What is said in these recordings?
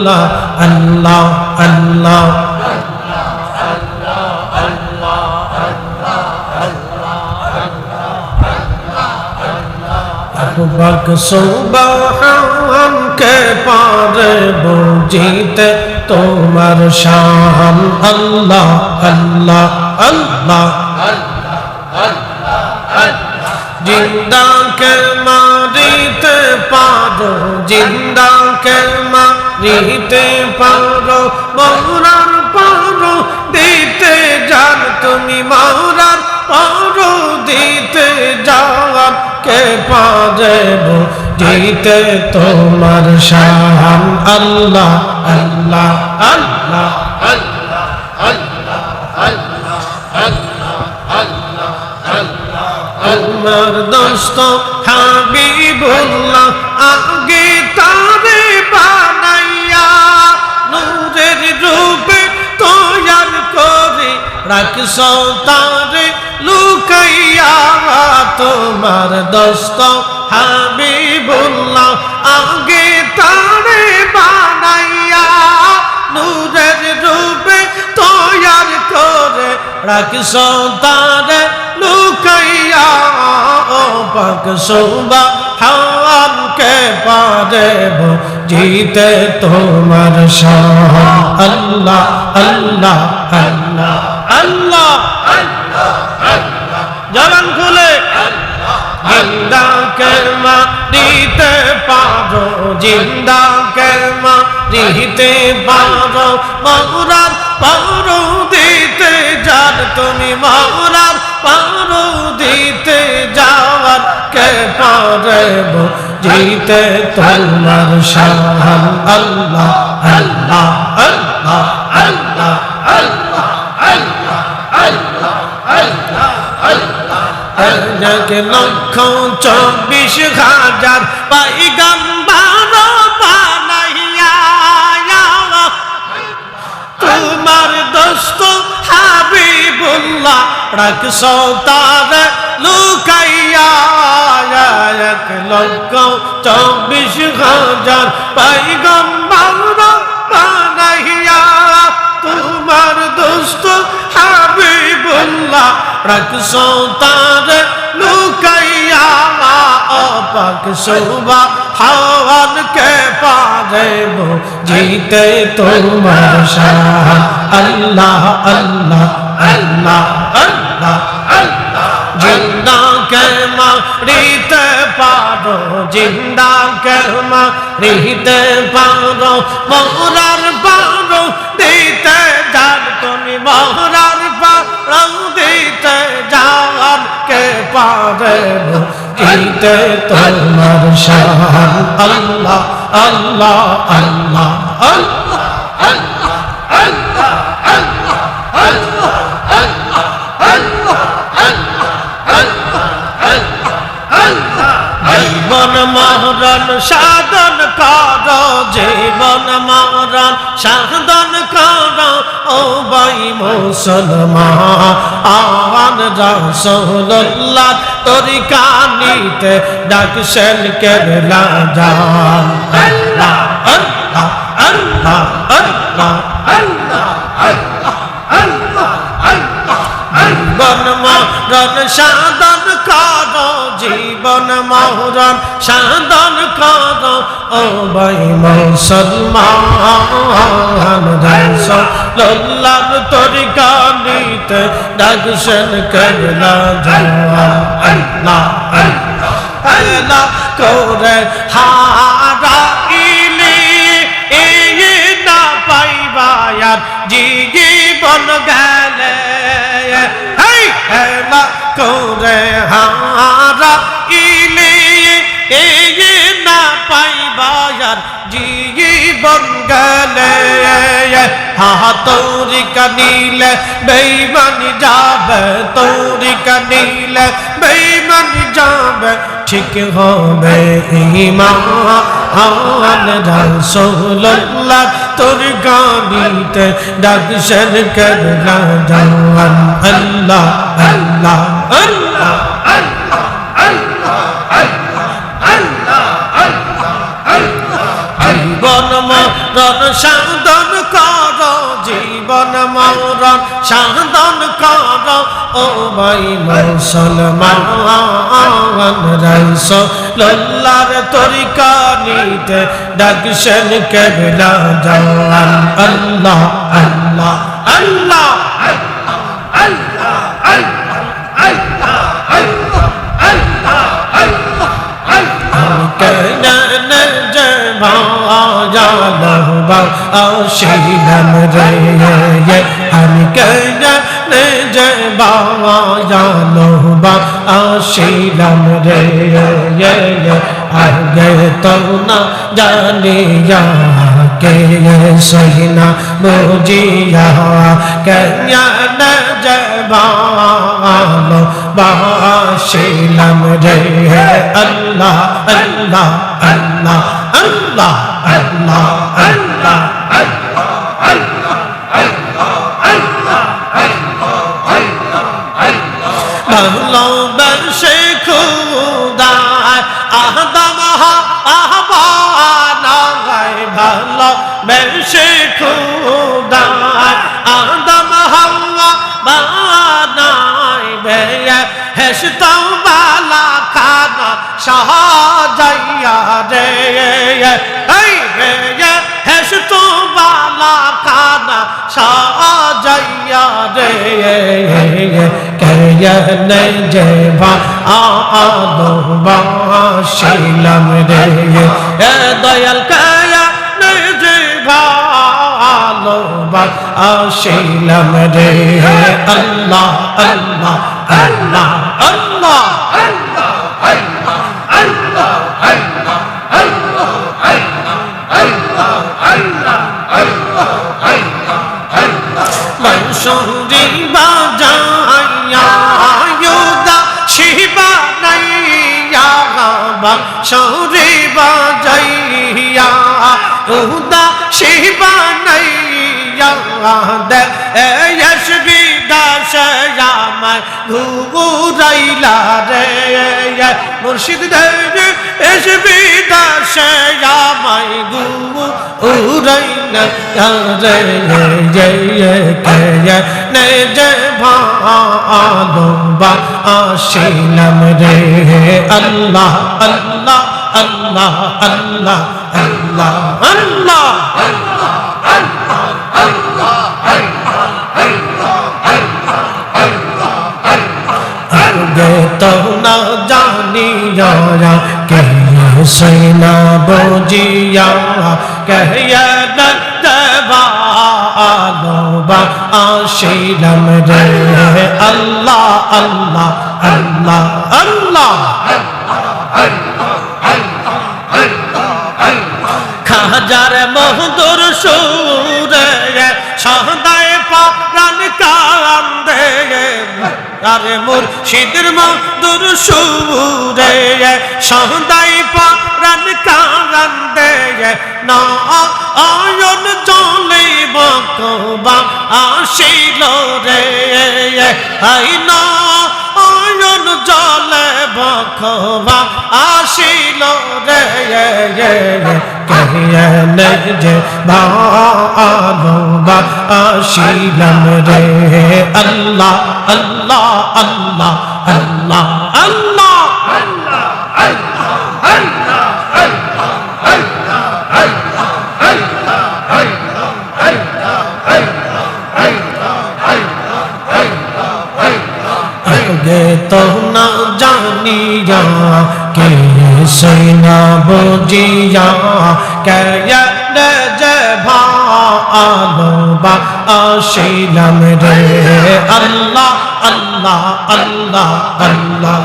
আল্লাহ আল্লাহ আল্লাহ। বক সুবহান কে পারে বুঝিতে তোমার শান। আল্লাহ আল্লাহ আল্লাহ। জিন্দা কে মারিতে পারো জিন্দা মারিতে পারো মৌরার পারো দিতে জান তুমি মৌরার পারো দিতে যাওয়ার কে পারে দিতে তোমার শান আল্লাহ আল্লাহ আল্লাহ আমার দোস্ত হাবিবুল্লাহ আগে রাখছ তারে লুকাইয়া তোমার দোস্ত হাবিবুল্লাহ আগে তারে বানাইয়া নূরের রূপে তৈয়ার করে রাখছ তারে লুকাইয়া। পাক সোবা হাওয়ান কে পারে জিতে তোমার শাহ। আল্লাহ আল্লাহ আল্লাহ। আল্লাহ, জবান খুলে। জিন্দা কেমা দিতে পারো, জিন্দা কেমা দিতে পারো। মৌরার পারো দিতে যার তুমি মৌরার পারো দিতে যাওয়ার কে পারে জিতে তোমার আল্লাহ আল্লাহ আল্লাহ। এক লক্ষ চব্বিশ হাজার পাইগাম্বার বানাইয়া তোমার দোস্ত হাবিবুল্লাহ রাখছ তার লুকাইয়া এক লক্ষ চব্বিশ হাজার পাইগাম্বার বানাইয়া। তোমার দোস্ত হাবিবুল্লাহ অপাক শোভা হাওয়ান কে পারে জিতে তোমার শাহ। আল্লাহ আল্লাহ আল্লাহ আল্লাহ আল্লাহ। জিন্দা কে মারিতে পারো, জিন্দা কে মারিতে পারো মরার পারো, দিতে যান তুমি মরার পারো, দিতে যান কে পারে জিতে তোমার শাহ আল্লাহ আল্লাহ আল্লাহ জীবন সাধন কর, জীবন মরণ সাধন কর, ও বাই মুসলমান। আওয়ান রসুল্লাহ তরিকা নিতে ডাকছেন কেবলা যান আল্লাহ আল্লাহ আল্লাহ আল্লাহ আল্লাহ আল্লাহ জীবন মরণ সাধন কর, জীবন মরণ সাধন কর। ও ভাই, মুসলমান রসল্লাহ তরিকা নিতে ডাকছেন, কেবলা জওয়ান আল্লাহ আল্লাহ করে হারা ইলি না পাইবায়ার জীবন গেলে। হেলা করে হারা ইলি এই পাইবায়ার জীবন গেলে হা তৌরিকা নীলে বেইমানি যাবে তৌরিকা নীলে বেইমানি যাবে, ঠিক হবে ইমান রাসূলুল্লাহ। তোর গানিতে ডাকছেন করলা জান আল্লাহ আল্লাহ আল্লাহ জীবন রন সাধন কর, জীবন মরণ, সাধন কর, ও ভাই মুসলমান রাইস, লল্লার তরিকা নিতে ডাকছেন কেবলা জওয়ান। আল্লাহ আল্লাহ আল্লাহ কেন ভাবা শিলম রে আমি কেন যে বাবা, জানো বা শিলম রে আগে তো না জানিয়া কে সহিনা বুঝিয়া কেন যে ভালো বাসিলাম রে আল্লাহ আল্লাহ আল্লাহ আল্লাহ। হেসতাম বালা খানা সাহাযাইয়া রে কেয়ন যে ভা আলো বাসিলাম রে এ দয়াল কেয়ন যে ভালো বাসিলাম রে আল্লাহ আল্লাহ আল্লাহ আল্লাহ মনসুরি বাজাইয়া ইউদা শিবা নাইয়া মনসুরি বাজাইয়া ইউদা শিবা নাইয়া, দে এসবি দাসয়ামায় ঘুরাইলা রে মুর্শিদ এসবি দাসয়ামায় ঘুরাইলা রে জয় কে নে যে ভালো বা আসিলাম রে। আল্লাহ আল্লাহ আল্লাহ আল্লাহ আল্লাহ আল্লাহ। জানিয়া কে সৈনা বুঝিয়া কে দেবা আসিলাম রে আল্লাহ আল্লাহ আল্লাহ আল্লাহ খাজার মহদুর সুরে সদায় আরে মোর শীতের মধুর সুরে সদাই পারান দেয়। না আয়ন চলে বকবা আসিল রে। হাই না আয়ন জলে বখবা আসিল রে কেন যে ভালো বা আসিলাম রে। আল্লাহ আল্লাহ আল্লাহ আল্লাহ আল্লাহ। তো না জানিয়া কে সৈনা বুঝিয়া কে যে ভালো বা আসিলাম রে আল্লাহ আল্লাহ আল্লাহ আল্লাহ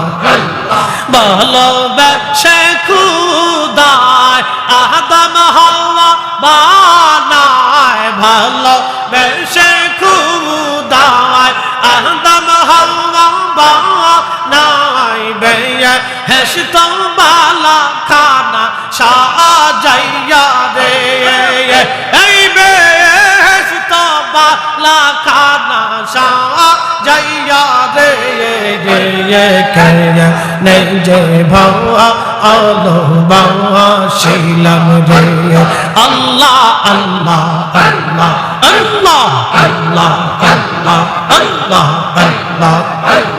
ভালোবাসে খুদায় আদম হওয়া বানায় ভালো বেশে খুদায় বেয়ে হেসত বালা খানা সাজাইয়া রে এই বে বালা খানা সাজাইয়া রে নেই যে ভাওয়া আলো বাবা শিলাম রে আল্লাহ আল্লাহ আল্লাহ আল্লাহ আল্লাহ আল্লাহ আল্লাহ আল্লাহ